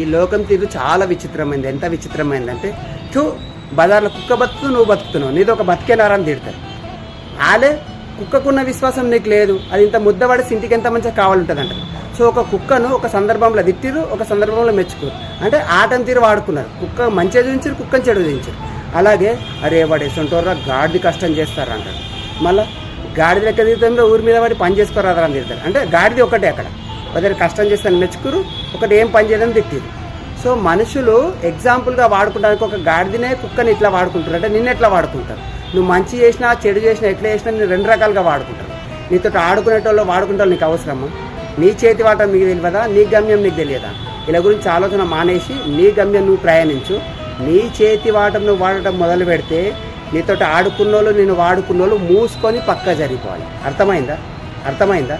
ఈ లోకం తీరు చాలా విచిత్రమైంది. ఎంత విచిత్రమైందంటే చూ బజార్లో కుక్క బతుకు నువ్వు బతుకుతున్నావు. నీది ఒక బతికేనారని తిడతారు ఆలే కుక్కకున్న విశ్వాసం నీకు లేదు. అది ఇంత ముద్దపడి ఇంటికి ఎంత మంచిగా కావాలంటుంది అంటారు సో ఒక కుక్కను ఒక సందర్భంలో తిట్టిరు ఒక సందర్భంలో మెచ్చుకోరు అంటే ఆటం తీరు వాడుకున్నారు. కుక్క మంచిగా చూపించారు కుక్కని చెడు చూపించారు. అలాగే అరే వాడు ఎసంటోర్రా గాడిది కష్టం చేస్తారు అంటారు. మళ్ళీ గాడిద లెక్క తీరుతుందో ఊరి మీద పడి పని చేసుకోరాదా తీరుతారు. తిడతారు అంటే గాడిది ఒకటే అక్కడ. ఒకటి కష్టం చేస్తాను మెచ్చుకురు ఒకటి ఏం పని చేయదని తిట్టిరు. సో మనుషులు ఎగ్జాంపుల్గా వాడుకోవడానికి ఒక గాడిదనే కుక్కని ఇట్లా వాడుకుంటారు. అంటే నిన్న ఎట్లా వాడుకుంటారు? నువ్వు మంచి చేసినా చెడు చేసినా ఎట్లా చేసినా నేను రెండు రకాలుగా వాడుకుంటారు. నీతో ఆడుకునేటోళ్ళు వాడుకుంటారు నీకు అవసరమా? నీ చేతి వాటం మీకు తెలియదా? నీ గమ్యం నీకు తెలియదా? ఇలా గురించి ఆలోచన మానేసి నీ గమ్యం నువ్వు ప్రయాణించు. నీ చేతి వాటం నువ్వు వాడటం మొదలు పెడితే నీతో ఆడుకున్నోళ్ళు నేను వాడుకున్నోళ్ళు మూసుకొని పక్క జరిగిపోవాలి. అర్థమైందా? అర్థమైందా?